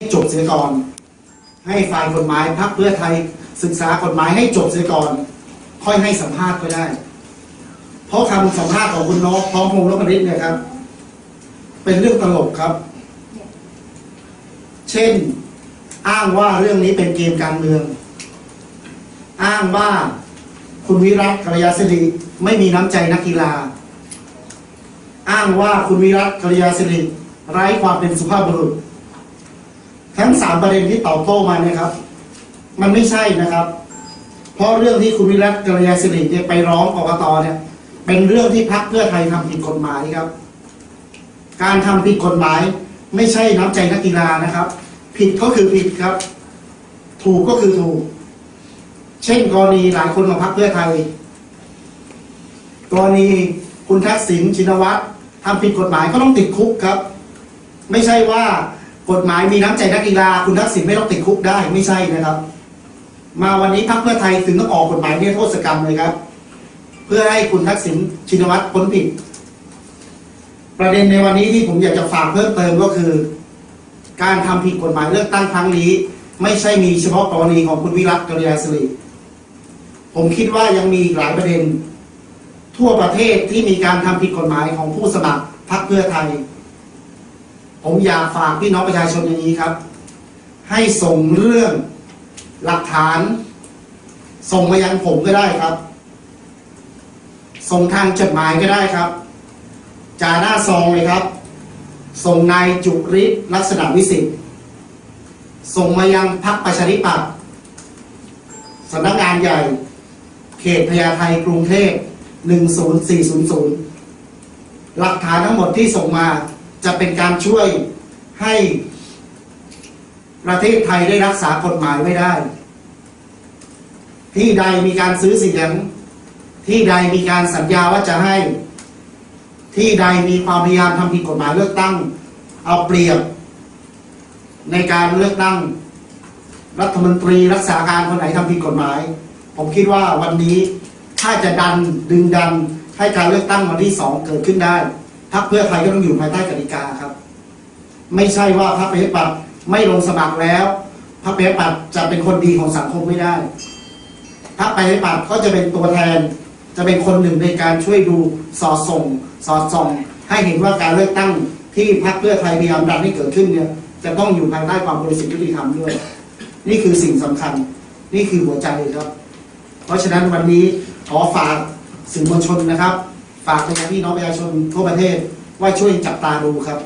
ให้จบเสียก่อน ให้ฝ่ายกฎหมายพักเพื่อไทยศึกษากฎหมายให้จบเสียก่อน ค่อยให้สัมภาษณ์ก็ได้ เพราะคำสัมภาษณ์ของคุณน้องพร้อมพงษ์รบริตเนี่ยครับ เป็นเรื่องตลกครับ เช่น อ้างว่าเรื่องนี้เป็นเกมการเมือง อ้างว่าคุณวิรัตกัลยาสิริไม่มีน้ำใจนักกีฬา อ้างว่าคุณวิรัตกัลยาสิริไร้ความเป็นสุภาพบุรุษ ทั้งสามประเด็นที่ตอบโต้มาเนี่ยครับ มันไม่ใช่นะครับ เพราะเรื่องที่คุณวิรัตกัลยาสิริเนี่ยไปร้องกกตเนี่ย เป็นเรื่องที่พรรคเพื่อไทยทำผิดกฎหมายครับ การทำผิดกฎหมาย ไม่ใช่น้ำใจนักกีฬานะครับ ผิดก็คือผิดครับ ถูกก็คือถูก เช่นกรณีหลายคนของพรรคเพื่อไทย กรณีคุณทักษิณชินวัตรทำผิดกฎหมายก็ต้องติดคุกครับ ไม่ใช่ว่า กฎหมายมีน้ำใจนักกีฬาคุณทักษิณไม่ต้องติดคุกได้ไม่ใช่นะครับ มาวันนี้พรรคเพื่อไทยถึงต้องออกกฎหมายเนี่ยโทษกรรมเลยครับ เพื่อให้คุณทักษิณชินวัตรพ้นผิด ประเด็นในวันนี้ที่ผมอยากจะฝากเพิ่มเติมก็คือ การทำผิดกฎหมายเลือกตั้งครั้งนี้ ไม่ใช่มีเฉพาะกรณีของคุณวิรัตกัลยาสิริผมคิดว่ายังมีอีกหลายประเด็น ทั่วประเทศที่มีการทำผิดกฎหมายของผู้สมัครพรรคเพื่อไทย ผมอยากฝากพี่น้องประชาชนอย่างนี้ครับ ให้ส่งเรื่องหลักฐาน ส่งมายังผมก็ได้ครับ ส่งทางจดหมายก็ได้ครับ จาหน้าซองเลยครับ ส่งนายจุริศลักษณะวิสิทธิ์ส่งมายังพักประชาธิปัตย์สำนักงานใหญ่ เขตพญาไทกรุงเทพ10400 หลักฐานทั้งหมดที่ส่งมา จะเป็นการช่วยให้ประเทศไทยได้รักษากฎหมายไว้ได้ ที่ใดมีการซื้อเสียง ที่ใดมีการสัญญาว่าจะให้ ที่ใดมีความพยายามทำผิดกฎหมายเลือกตั้ง เอาเปรียบ ในการเลือกตั้ง รัฐมนตรีรักษาการคนไหนทำผิดกฎหมาย ผมคิดว่าวันนี้ถ้าจะดันดึงดันให้การเลือกตั้งวันที่สองเกิดขึ้นได้ พรรคเพื่อไทยก็ต้องอยู่ภายใต้กติกาครับ ไม่ใช่ว่าพรรคประชาธิปัตย์ไม่ลงสมัครแล้วพรรคประชาธิปัตย์จะเป็นคนดีของสังคมไม่ได้พรรคประชาธิปัตย์ก็จะเป็นตัวแทน จะเป็นคนหนึ่งในการช่วยดูสอดส่ง สอดส่อง ให้เห็นว่าการเลือกตั้งที่พรรคเพื่อไทยพยายามดันให้เกิดขึ้นเนี่ย จะต้องอยู่ภายใต้ความบริสุทธิ์ยุติธรรมด้วย นี่คือสิ่งสำคัญ นี่คือหัวใจครับ เพราะฉะนั้นวันนี้ขอฝากสื่อมวลชนนะครับ ฝากไปยังพี่น้องประชาชนทั่วประเทศว่าช่วยจับตาดูครับ